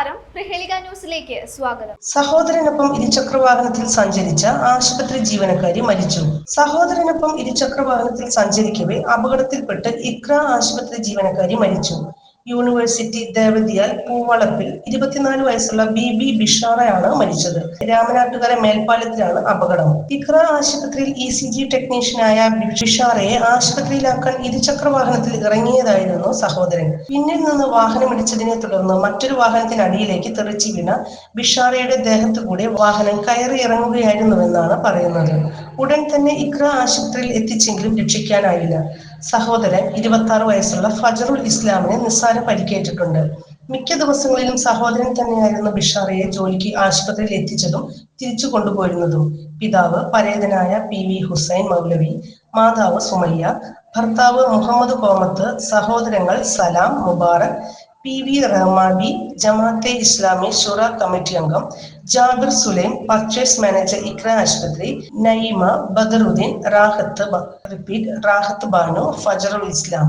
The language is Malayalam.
നമസ്കാരം. പ്രഹേളിക ന്യൂസിലേക്ക് സ്വാഗതം. സഹോദരനൊപ്പം ഇരുചക്രവാഹനത്തിൽ സഞ്ചരിച്ച ആശുപത്രി ജീവനക്കാരി മരിച്ചു. സഹോദരനൊപ്പം ഇരുചക്രവാഹനത്തിൽ സഞ്ചരിക്കവേ അപകടത്തിൽപ്പെട്ട് ഇക്ര ആശുപത്രി ജീവനക്കാരി മരിച്ചു. യൂണിവേഴ്സിറ്റി ദേവതിയാൽ പൂവളപ്പിൽ ഇരുപത്തിനാല് വയസ്സുള്ള ബി ബി ബിഷാറയാണ് മരിച്ചത്. രാമനാട്ടുകര മേൽപ്പാലത്തിലാണ് അപകടം. ഇക്ര ആശുപത്രിയിൽ ഇ സി ജി ടെക്നീഷ്യനായ ബിഷാറയെ ആശുപത്രിയിലാക്കാൻ ഇരുചക്ര വാഹനത്തിൽ ഇറങ്ങിയതായിരുന്നു സഹോദരൻ. പിന്നിൽ നിന്ന് വാഹനമിടിച്ചതിനെ തുടർന്ന് മറ്റൊരു വാഹനത്തിനടിയിലേക്ക് തെറിച്ചു വീണ ബിഷാറയുടെ ദേഹത്തു കൂടെ വാഹനം കയറി ഇറങ്ങുകയായിരുന്നുവെന്നാണ് പറയുന്നത്. ഉടൻ തന്നെ ഇക്ര ആശുപത്രിയിൽ എത്തിച്ചെങ്കിലും രക്ഷിക്കാനായില്ല. സഹോദരൻ ഇരുപത്തി വയസ്സുള്ള ഫജറുൽ ഇസ്ലാമിനെ നിസ്സാര പരിക്കേറ്റിട്ടുണ്ട്. മിക്ക ദിവസങ്ങളിലും സഹോദരൻ തന്നെയായിരുന്നു ബിഷാറയെ ജോലിക്ക് ആശുപത്രിയിൽ എത്തിച്ചതും തിരിച്ചു കൊണ്ടുപോയിരുന്നതും. പിതാവ് പരേതനായ പി വി ഹുസൈൻ മൗലവി മാതാവ് സുമയ്യ ഭർത്താവ് മുഹമ്മദ് കോമത്ത് സഹോദരങ്ങൾ Salam Mubarak P V Rahmabi Jamaat-e Islami Shura committee അംഗം ജാബിർ സുലൈം പർച്ചേസ് മാനേജർ ഇക്ര ആശുപത്രി Nayima Badaruddin Rahath repeat Rahath Banu Fajarul Islam.